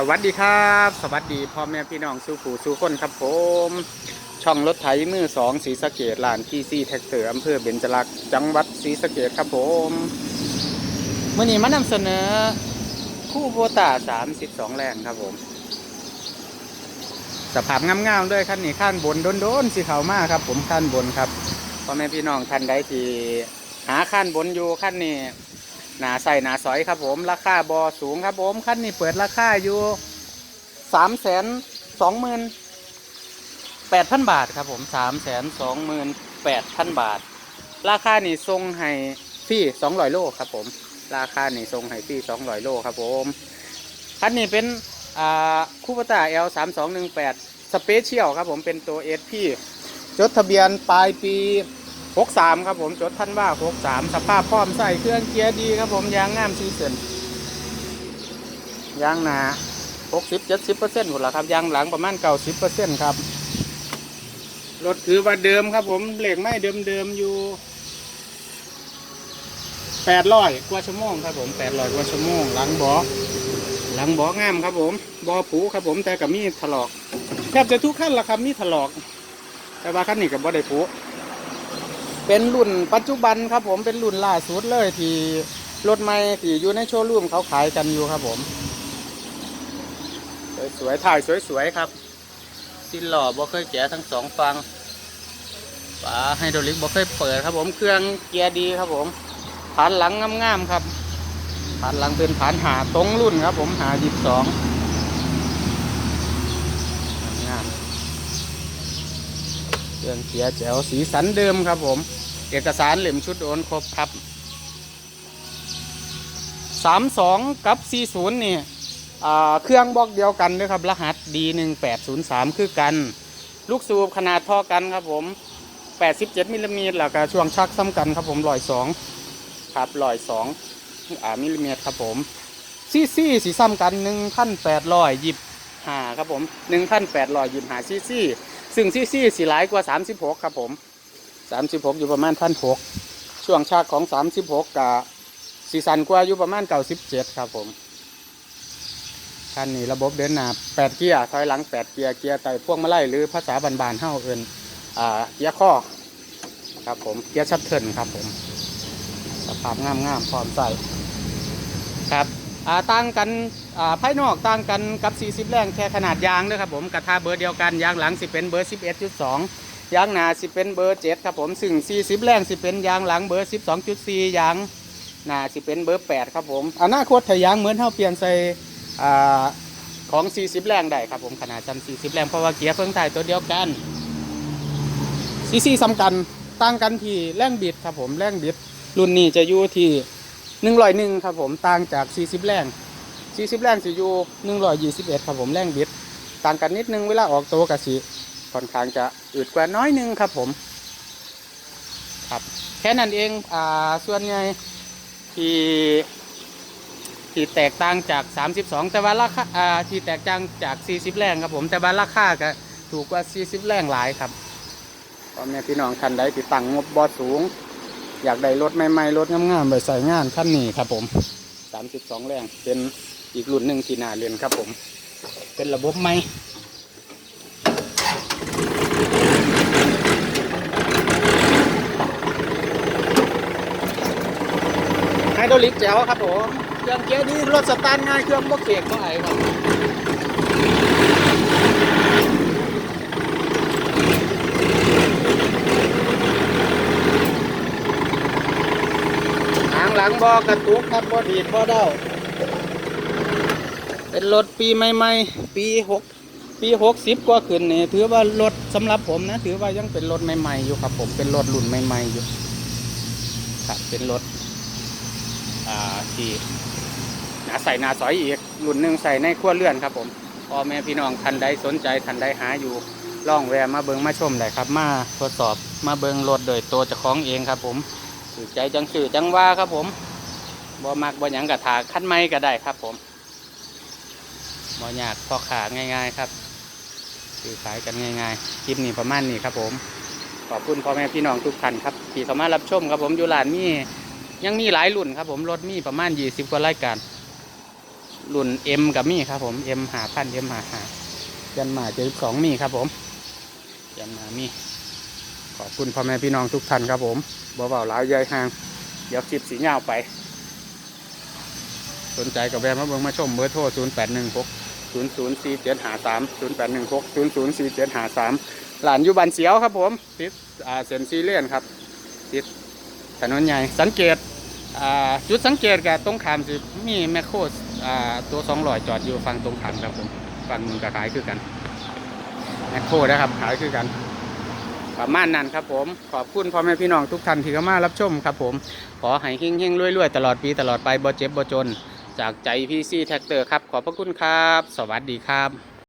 สวัสดีครับ สวัสดีพ่อแม่พี่น้องสู่ผู้สู่คนครับผม ช่องรถไถมือสองสีสะเกดลานที่ซีแท็กเตอร์อำเภอเบญจลักษณ์จังหวัดศรีสะเกดครับผมมื่อนี้มานำเสนอ คู่โบตา32แรงครับผม สภาพงามๆด้วยขั้นนี้ขั้นบนโดนๆสีขาวมากครับ ผมขั้นบนครับพ่อแม่พี่น้องท่านใดที่หาขั้นบนอยู่ขั้นนี้ หนาใส่หนาสอยครับผม ราคาบอสูงครับผมคันนี้เปิดราคาอยู่สามแสนสองหมื่นแปดพันบาทครับผมสามแสนสองหมื่นแปดพันบาท ราคานี่ทรงให้ฟรีสองร้อยโลครับผม ราคานี่ทรงให้ฟรีสองร้อยโลครับผมคันนี้เป็นอ่าคูปตา L สามสองหนึ่งแปดสเปเชียลครับผมเป็นตัวเอสพี่จดทะเบียนปลายปี 63 ครับผมจดท่านว่า 63 สภาพพร้อมใส่เครื่องเกียร์ดีครับผมยางงามซีเซนยางหนา60 70เปอร์เซ็นต์หมดแล้วครับยางหลังประมาณ90เปอร์เซ็นต์ครับรถถือว่าเดิมครับผมเบรกไม่เดิมเดิมอยู่800กว่าชั่วโมงครับผม800กว่าชั่วโมงหลังบาะหลังบาะงามครับผมบอผูครับผมแต่กับมีถลอกแทบจะทุกขั้นละครับมีถลอก แต่ว่าขั้นนี้กับบ่ได้ผู เป็นรุ่นปัจจุบันครับผมเป็นรุ่นล่าสุดเลยที่รถใหม่ที่อยู่ในโชว์รูมเขาขายกันอยู่ครับผม สวยๆถ่ายสวยๆครับ สิ้นหล่อบ่เคยแกะทั้งสองฟังฝาไฮดรอลิกบ่เคยเปิดครับผมเครื่องเกียร์ดีครับผมผานหลังงามๆครับผานหลังเป็นผานหาตรงรุ่นครับ ผมหาหยิบสองงามเครื่องเกียร์แจ๋วสีสันเดิมครับผม เอกสารเหล่มชุดโอนครบครับ32กับ40นี่อ่เครื่องบอกเดียวกันด้วยครับ รหัส D1803 คือกัน ลูกสูบขนาดท่อกันครับผม87มิลลิเมตรแล้วก็ช่วงชักซ้ำกันครับผมร้อยสองครับร้อยสองมิลลิเมตรครับผมซีซีสีซ้ำกัน1,800ยิบหาครับผม1,800ยิบหาซีซีซึ่งซีซีสีหลายกว่า36ครับผม 36อยู่ประมาณพันหกช่วงชากของ36กับสีสันกว่าอยู่ประมาณ97ครับผมคันนี้ระบบเดินหน้า8เกียร์ถอยหลัง8เกียร์เกียร์ไต่พวงมาไลัยหรือภาษาบานๆเฮ้าเอินอ่าเกียร์ข้อครับผมเกียร์ชัตเทิลครับผมสภาพงามๆพร้อมใส่ครับอ่าต่างกันอ่าภายนอกต่างกันกับ 40 แรงแค่ขนาดยางด้วยครับผมกระทะเบอร์เดียวกันยางหลังสิเป็นเบอร์ 11.2 ยางหนาสิเป็นเบอร์7ครับผมซึ่ง40แรงสิเป็นยางหลังเบอร์12.4ยางหนาสิเป็นเบอร์8ครับผมอนาคตถ้ายางเหมือนเท่าเปลี่ยนใส่ขอ่าของ40แรงได้ครับผมขนาดจำ40แรงเพราะว่าเกียร์เพิ่งถ่ายตัวเดียวกันซีซีสำคัญต่างกันที่แรงบิดครับผมแรงบิด รุ่นนี้จะอยู่ที่101ครับผมต่างจาก40แรง40แรงสิอยู่121ครับผมแรงบิด ต่างกันนิดนึงเวลาออกตัวกับสี ค่อนข้างจะอืดกว่าน้อยนึงครับผมครับแค่นั้นเองอ่าส่วนใหญ่ที่ที่แตกต่างจาก 32 แต่ว่าราคาอ่าที่แตกต่างจาก 40 แรงครับผมแต่ว่าราคาก็ถูกกว่า 40 แรงหลายครับพ่อแม่พี่น้องท่านใดที่ตั้งงบบอสูง อยากได้รถใหม่ๆรถงามๆไปใส่งานขั้นนี้ครับผม 32 แรงเป็นอีกรุ่นหนึ่งที่น่าเรียนครับผม เป็นระบบใหม่ ไฮดรอลิกแจ๋วครับผมเครื่องเกียร์ดีรถสตาร์ทง่ายเครื่องบ่เกกบ่ไอครับหางหลังบอกระตุกครับบ่ดีดบ่เด้าเป็นรถปีใหม่ๆ ปีหกปีหกสิบกว่าขึ้นนี่ถือว่ารถสำหรับผมนะ ถือว่ายังเป็นรถใหม่ๆอยู่ครับผมเป็นรถรุ่นใหม่ๆอยู่ครับเป็นรถอ่า ที่หนาใส่นาสอยอีกรุ่นหนึ่งใส่ในขั้วเลื่อนครับผมพ่อแม่พี่น้องทันใดสนใจทันใดหาอยู่ล่องแวะมาเบิงมาชมได้ครับ มาทดสอบมาเบิงรถโดยตัวเจ้าของเองครับ ผมถือใจจังสื่อจังว่าครับผมบ่มักบ่หยังกะถาขั้นไม้ก็ได้ครับผมบ่ยากพอขาง่ายๆครับซื้อขายกันง่ายๆคลิปนี้ประมาณนี้ครับผมขอบคุณพ่อแม่พี่น้องทุกท่านครับที่เข้ามารับชมครับผมอยู่ร้านนี้ ยังมีหลายรุ่นครับผมรถมีประมาณ20กว่ารายการรุ่น M กับมีครับผม M หาพัน M หาหายันมาเจ็ดสองมีครับผมยันมามี ขอบคุณพ่อแม่พี่น้องทุกท่านครับผมบ่เบาหลายใหญ่ห่าง เดี๋ยวคลิปสีเงาไป สนใจกับแวะมาเบิ่งมาชมเบอร์โทร0 8 1 6 0 0 4 7 5 3 0 8 1 6 0 0 4 7 5 3หลานอยู่บ้านเสียวครับผมติดอ่าเซนซีเลียนครับติด ถนนใหญ่สังเกตจุดสังเกตกับตรงขามสิมีแมคโครตัวสองลอยจอดอยู่ฝั่งตรงขามครับผมฝั่งมึงก็ขายคือกันแมคโครนะครับขายคือกันประมาณนั้นครับผมขอบคุณพ่อแม่พี่น้องทุกท่านที่เข้ามารับชมครับผมขอให้เฮงๆรวยๆตลอดปีตลอดไปบ่เจ็บบ่จน จากใจพี่ซีแท็กเตอร์ครับขอบพระคุณครับ สวัสดีครับ